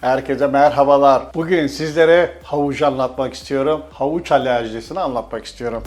Herkese merhabalar. Bugün sizlere havucu anlatmak istiyorum. Havuç alerjisini anlatmak istiyorum.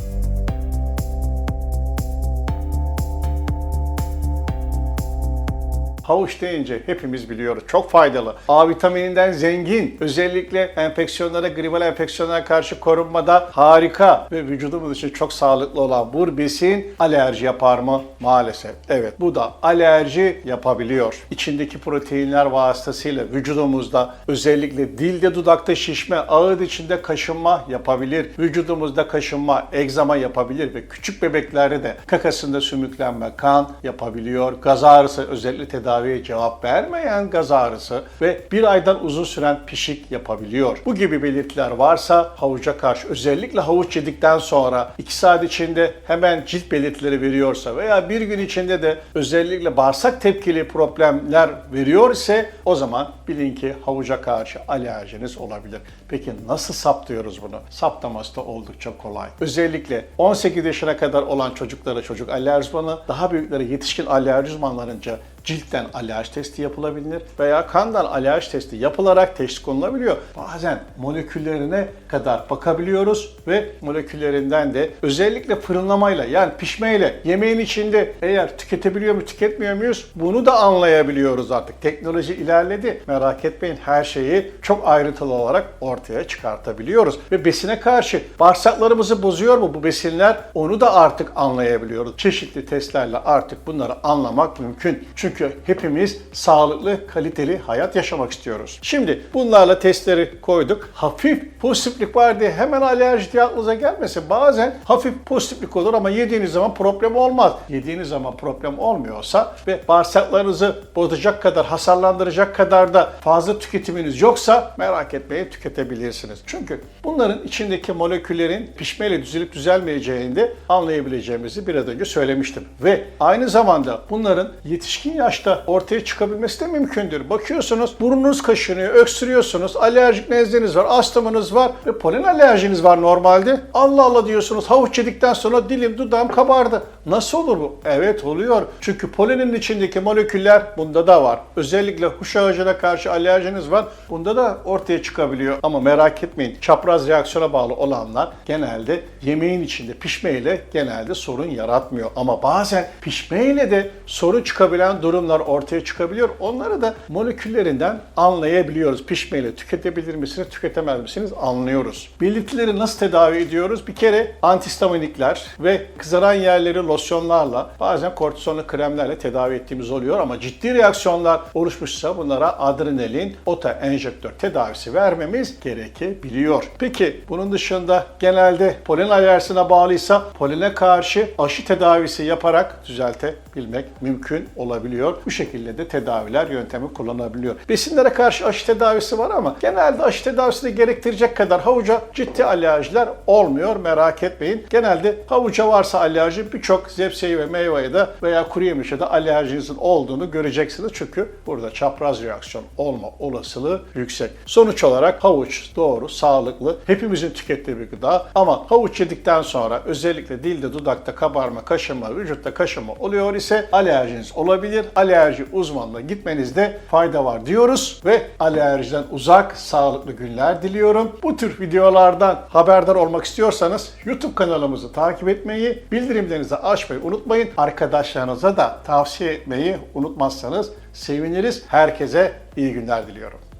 Havuç deyince hepimiz biliyoruz. Çok faydalı. A vitamininden zengin. Özellikle enfeksiyonlara, gribal enfeksiyonlara karşı korunmada harika ve vücudumuz için çok sağlıklı olan bu besin alerji yapar mı? Maalesef. Evet bu da alerji yapabiliyor. İçindeki proteinler vasıtasıyla vücudumuzda özellikle dilde dudakta şişme, ağız içinde kaşınma yapabilir. Vücudumuzda kaşınma, egzama yapabilir ve küçük bebeklerde de kakasında sümüklenme, kan yapabiliyor. Gaz ağrısı özellikle tedaviye cevap vermeyen gaz ağrısı ve bir aydan uzun süren pişik yapabiliyor. Bu gibi belirtiler varsa havuca karşı özellikle havuç yedikten sonra 2 saat içinde hemen cilt belirtileri veriyorsa veya bir gün içinde de özellikle bağırsak tepkili problemler veriyor ise o zaman bilin ki havuca karşı alerjiniz olabilir. Peki nasıl saptıyoruz bunu? Saptaması da oldukça kolay. Özellikle 18 yaşına kadar olan çocuklara çocuk alerji daha büyüklere yetişkin alerji uzmanlarınca ciltten alerji testi yapılabilir veya kandan alerji testi yapılarak teşhis konulabiliyor. Bazen moleküllerine kadar bakabiliyoruz ve moleküllerinden de özellikle fırınlamayla yani pişmeyle yemeğin içinde eğer tüketebiliyor mu tüketmiyor muyuz bunu da anlayabiliyoruz artık. Teknoloji ilerledi. Merak etmeyin her şeyi çok ayrıntılı olarak ortaya çıkartabiliyoruz. Ve besine karşı bağırsaklarımızı bozuyor mu bu besinler onu da artık anlayabiliyoruz. Çeşitli testlerle artık bunları anlamak mümkün. Çünkü hepimiz sağlıklı, kaliteli hayat yaşamak istiyoruz. Şimdi bunlarla testleri koyduk. Hafif pozitiflik var diye hemen alerji diye aklınıza gelmesin. Bazen hafif pozitiflik olur ama yediğiniz zaman problem olmaz. Yediğiniz zaman problem olmuyorsa ve bağırsaklarınızı bozacak kadar, hasarlandıracak kadar da fazla tüketiminiz yoksa merak etmeyin tüketebilirsiniz. Çünkü bunların içindeki moleküllerin pişmeyle düzelip düzelmeyeceğini de anlayabileceğimizi biraz önce söylemiştim. Ve aynı zamanda bunların yetişkin yaşta ortaya çıkabilmesi de mümkündür. Bakıyorsunuz burnunuz kaşınıyor, öksürüyorsunuz, alerjik nezleniz var, astımınız var ve polen alerjiniz var normalde. Allah Allah diyorsunuz havuç yedikten sonra dilim dudağım kabardı. Nasıl olur bu? Evet oluyor. Çünkü polenin içindeki moleküller bunda da var. Özellikle huş ağacına karşı alerjiniz var. Bunda da ortaya çıkabiliyor. Ama merak etmeyin çapraz reaksiyona bağlı olanlar genelde yemeğin içinde pişmeyle genelde sorun yaratmıyor. Ama bazen pişmeyle de sorun çıkabilen durumlar ortaya çıkabiliyor. Onları da moleküllerinden anlayabiliyoruz. Pişmeyle tüketebilir misiniz, tüketemez misiniz anlıyoruz. Belirtileri nasıl tedavi ediyoruz? Bir kere antihistaminikler ve kızaran yerleri losyonlarla bazen kortizonlu kremlerle tedavi ettiğimiz oluyor ama ciddi reaksiyonlar oluşmuşsa bunlara adrenalin, ota enjektör tedavisi vermemiz gerekebiliyor. Peki bunun dışında genelde polen alerjisine bağlıysa polene karşı aşı tedavisi yaparak düzeltebilmek mümkün olabiliyor. Bu şekilde de tedaviler yöntemi kullanılabiliyor. Besinlere karşı aşı tedavisi var ama genelde aşı tedavisini gerektirecek kadar havuca ciddi alerjiler olmuyor merak etmeyin. Genelde havuca varsa alerji birçok zepseyi ve meyveye de veya kuru yemişe de alerjinizin olduğunu göreceksiniz. Çünkü burada çapraz reaksiyon olma olasılığı yüksek. Sonuç olarak havuç doğru, sağlıklı, hepimizin tükettiği bir gıda ama havuç yedikten sonra özellikle dilde, dudakta kabarma, kaşınma, vücutta kaşınma oluyor ise alerjiniz olabilir. Alerji uzmanına gitmenizde fayda var diyoruz ve alerjiden uzak, sağlıklı günler diliyorum. Bu tür videolardan haberdar olmak istiyorsanız YouTube kanalımızı takip etmeyi, bildirimlerinizi açmayı unutmayın. Arkadaşlarınıza da tavsiye etmeyi unutmazsanız seviniriz. Herkese iyi günler diliyorum.